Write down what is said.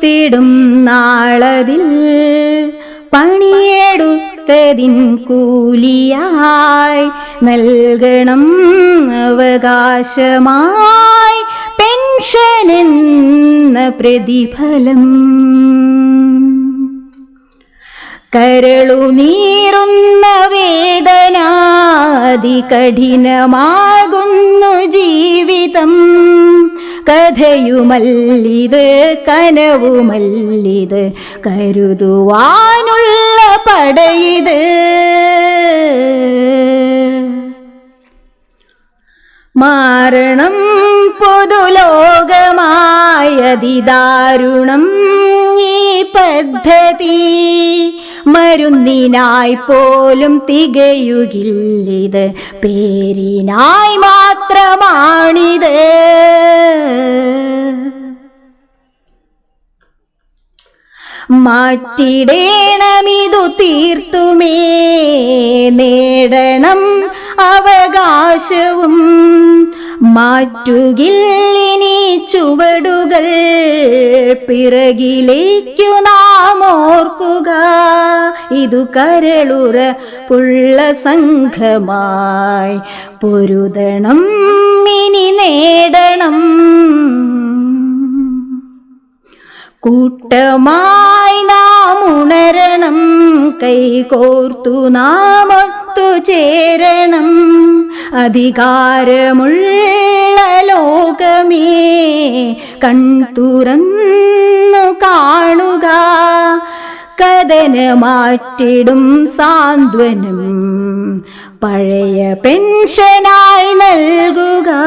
കൊടുത്തിടും നാളതിൽ പണിയെടുത്തതിൻ കൂലിയായി നൽകണം അവകാശമായി പെൻഷൻ എന്ന പ്രതിഫലം. കരളു നീറുന്ന വേദനാതി കഠിനമാകുന്നു ജീവിതം. കഥയുമല്ലിത് കനവുമല്ലിത് കരുതുവാനുള്ള പടയിത്. മാരണം പൊതുലോകമായതിദാരുണം ഈ പദ്ധതി മരുന്നിനായി പോലും തികയുകില്ലിത് പേരിനായി മാത്രമാണിത്. മാറ്റിടേണമിതു തീർത്തുമേ നേടണം അവകാശവും. മാറ്റുകില്ലിനി ചുവടുകൾ പിറകിലേക്കു നാം ഓർക്കുക ഇതു കരളുറ പുള്ള സംഘമായി പൊരുതണം ഇനി നേടണം. കൂട്ടമായി നാം ഉണരണം കൈകോർത്തു നാമത്തു ചേരണം. അധികാരമുള്ള ലോകമേ കൺതുറന്നു കാണുക. കഥന മാറ്റിടും സാന്ത്വനം പഴയ പെൻഷനായി നൽകുക.